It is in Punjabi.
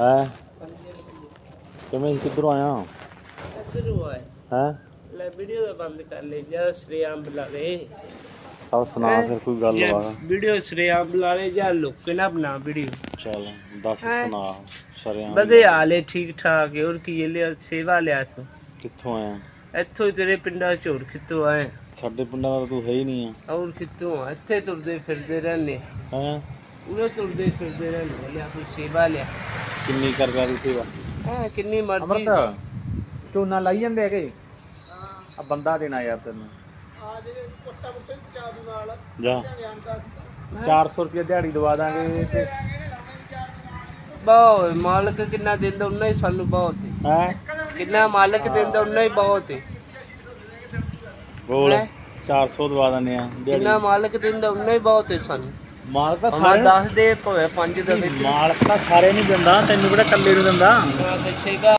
ਹੈ? ਕਿਵੇਂ ਕਿੱਧਰੋਂ ਆਇਆ? ਹੈ? ਲੈ ਵੀਡੀਓ ਦਾ ਬੰਦ ਕਰ ਲੈ ਜਾਂ ਸ੍ਰੀਆਮ ਬੁਲਾ ਲੈ। ਸਭ ਸੁਣਾ ਫਿਰ ਕੋਈ ਗੱਲ ਵਾ ਵੀਡੀਓ ਸ੍ਰੀਆਮ ਬੁਲਾ ਲੈ ਜਾਂ ਲੁੱਕ ਨਾ ਬਣਾ ਵੀਡੀਓ। ਚੱਲ ਦੱਸ ਹੈਂ? ਸੁਣਾ ਸਰਿਆਂ ਬਦੇ ਹਾਲੇ ਠੀਕ ਠਾਕ ਹੈ ਹੋਰ ਕੀ ਇਹ ਲਿਆ ਸੇਵਾ ਲਿਆ ਤੂੰ? ਕਿੱਥੋਂ ਆਇਆ? ਇੱਥੋਂ ਹੀ ਤੇਰੇ ਪਿੰਡਾਂ ਚੋਰ ਕਿੱਥੋਂ ਆਏ ਸਾਡੇ ਪਿੰਡਾਂ ਦਾ ਤਾਂ ਹੈ ਹੀ ਨਹੀਂ ਆ। ਔਰ ਕਿੱਥੋਂ ਆ? ਇੱਥੇ ਤੁਰਦੇ ਫਿਰਦੇ ਰਹਿੰਦੇ ਹੈ? ਉਰੇ ਤੁਰਦੇ ਫਿਰਦੇ ਰਹਿੰਦੇ ਲਿਆ ਕੋਈ ਸੇਵਾ ਲਿਆ। ਕਿੰਨੀ ਕਰ ਰਿਹਾ ਤੁਸੀਂ ਵਾ ਹਾਂ ਕਿੰਨੀ ਮਰਜ਼ੀ। ਝੋਨਾ ਲਾਈ ਜਾਂਦੇ ਹੈਗੇ? ਆ ਬੰਦਾ ਦੇਣਾ ਯਾਰ ਤੈਨੂੰ। ਜਾ। 400 ਰੁਪਏ ਦਿਹਾੜੀ ਦਵਾ ਦਾਂਗੇ ਤੇ ਬਹੁਤ ਮਾਲਕ ਕਿੰਨਾ ਦਿੰਦਾ ਉਨਾ ਹੀ ਸਾਨੂੰ ਬਹੁਤ ਹੈ ਹੈ? ਕਿੰਨਾ ਮਾਲਕ ਦਿੰਦਾ ਉਨਾ ਹੀ ਬਹੁਤ ਹੈ ਬੋਲ। ਹੈਂ? 400 ਦਵਾ ਦਿੰਦੇ ਆ ਕਿੰਨਾ ਮਾਲਕ ਦਿੰਦਾ ਉਨਾ ਹੀ ਬਹੁਤ ਹੈ ਸਾਨੂੰ। ਮਾਲ ਤਾਂ ਸਾਰੇ ਦੱਸ ਦੇ ਭਵੇਂ ਪੰਜ ਦਵੇ ਮਾਲ ਤਾਂ ਸਾਰੇ ਨਹੀਂ ਦਿੰਦਾ ਤੈਨੂੰ ਕਿਹੜਾ ਇਕੱਲੇ ਨੂੰ ਦਿੰਦਾ? ਦੱਸੇਗਾ